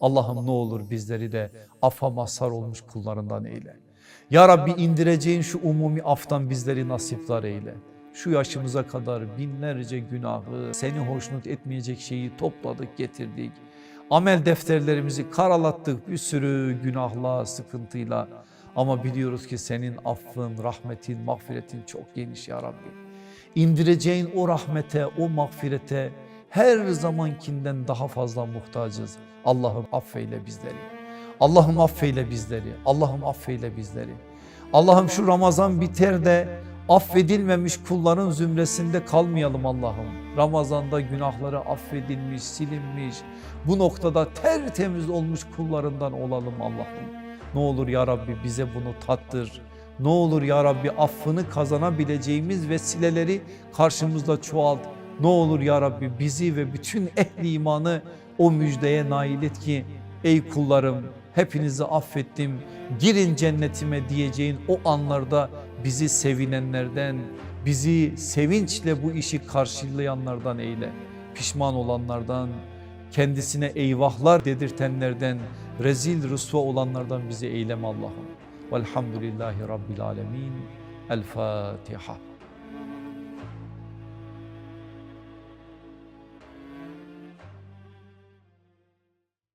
Allah'ım ne olur bizleri de affa mazhar olmuş kullarından eyle. Ya Rabbi indireceğin şu umumi aftan bizleri nasiplar eyle. Şu yaşımıza kadar binlerce günahı, seni hoşnut etmeyecek şeyi topladık getirdik. Amel defterlerimizi karalattık bir sürü günahla, sıkıntıyla. Ama biliyoruz ki senin affın, rahmetin, mağfiretin çok geniş ya Rabbi. İndireceğin o rahmete, o mağfirete her zamankinden daha fazla muhtacız. Allah'ım affeyle bizleri. Allah'ım affeyle bizleri. Allah'ım affeyle bizleri. Allah'ım şu Ramazan biter de affedilmemiş kulların zümresinde kalmayalım Allah'ım. Ramazanda günahları affedilmiş, silinmiş, bu noktada tertemiz olmuş kullarından olalım Allah'ım. Ne olur ya Rabbi bize bunu tattır. Ne olur ya Rabbi affını kazanabileceğimiz vesileleri karşımızda çoğalt. Ne olur ya Rabbi bizi ve bütün ehli imanı o müjdeye nail et ki ey kullarım hepinizi affettim girin cennetime diyeceğin o anlarda bizi sevinenlerden bizi sevinçle bu işi karşılayanlardan eyle. Pişman olanlardan kendisine eyvahlar dedirtenlerden rezil rüsva olanlardan bizi eyleme Allah'ım. Velhamdülillahi Rabbil Alemin. El Fatiha.